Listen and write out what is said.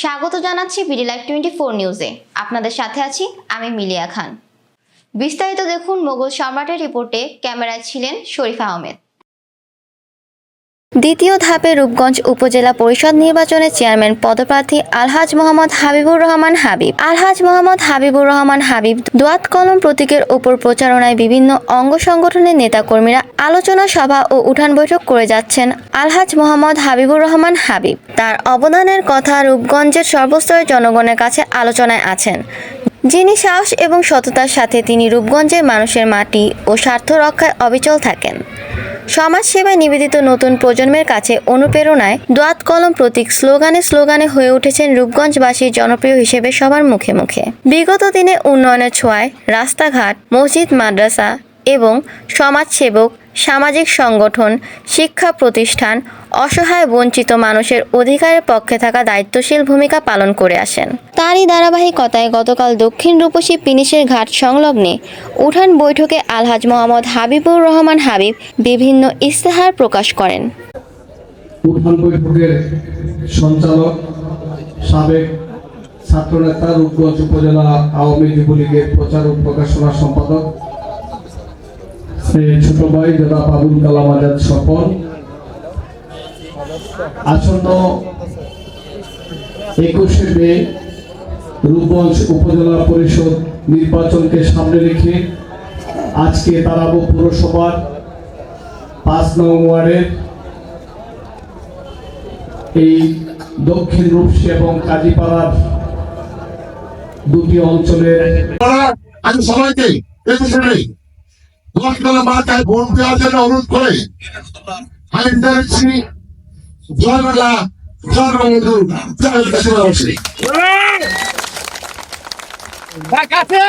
স্বাগত জানাচ্ছি BD live twenty four নিউজে। আপনাদের সাথে আছি আমি মিলিয়া খান। বিস্তারিত দেখুন মোগল সম্রাটের রিপোর্টে ক্যামেরায় ছিলেন শরীফ আহমেদ। দ্বিতীয় ধাপে রূপগঞ্জ উপজেলা পরিষদ নির্বাচনে চেয়ারম্যান পদপ্রার্থী আলহাজ মোহাম্মদ হাবিবুর রহমান হাবিব। আলহাজ মোহাম্মদ হাবিবুর রহমান হাবিব দোয়াত কলম প্রতীকের ওপর প্রচারণায় বিভিন্ন অঙ্গ সংগঠনের নেতাকর্মীরা আলোচনা সভা ও উঠান বৈঠক করে যাচ্ছেন আলহাজ মোহাম্মদ হাবিবুর রহমান হাবিব। তার অবদানের কথা রূপগঞ্জের সর্বস্তরের জনগণের কাছে আলোচনায় আছেন। যিনি সাহস এবং সততার সাথে তিনি রূপগঞ্জের মানুষের মাটি ও স্বার্থ রক্ষায় অবিচল থাকেন। সমাজ সেবায় নিবেদিত নতুন প্রজন্মের কাছে অনুপ্রেরণায় দোয়াত কলম প্রতীক স্লোগানে স্লোগানে হয়ে উঠেছেন রূপগঞ্জবাসীর জনপ্রিয় হিসেবে সবার মুখে মুখে। বিগত দিনে উন্নয়নের ছোঁয়ায় রাস্তাঘাট, মসজিদ, মাদ্রাসা এবং সমাজসেবক, সামাজিক সংগঠন, শিক্ষা প্রতিষ্ঠান অসহায় বঞ্চিত মানুষের অধিকারের পক্ষে থাকা দায়িত্বশীল ভূমিকা পালন করে আসেন। তারই ধারাবাহিকতায় গতকাল দক্ষিণ রূপসী পিনিশের ঘাট সংলগ্নে উঠান বৈঠকে আলহাজ মোহাম্মদ হাবিবুর রহমান হাবিব বিভিন্ন ইস্তেহার প্রকাশ করেন। উত্থান বৈঠকের সঞ্চালক সাবেক ছাত্রনেতা রূপগঞ্জ উপজেলা আওয়ামী যুবলীগের প্রচার ও প্রকাশনা সম্পাদক ছোট ভাই জনাব আবুল কালাম আজাদ স্বপন আসন্ন একুশে মে রূপগঞ্জ উপজেলা পরিষদ নির্বাচনকে সামনে রেখে আজকে তারাবো পৌরসভার পাঁচ নং ওয়ার্ডের। এই দক্ষিণ রূপসী এবং কাজীপাড়ার দুটি অঞ্চলের আমি সবাইকে একুশে জন্য অনুরোধ করে আমি ইন্টারেন্সি জয়বাংলা জয়বঙ্গবন্ধু জয় কাশিবাসী কাছে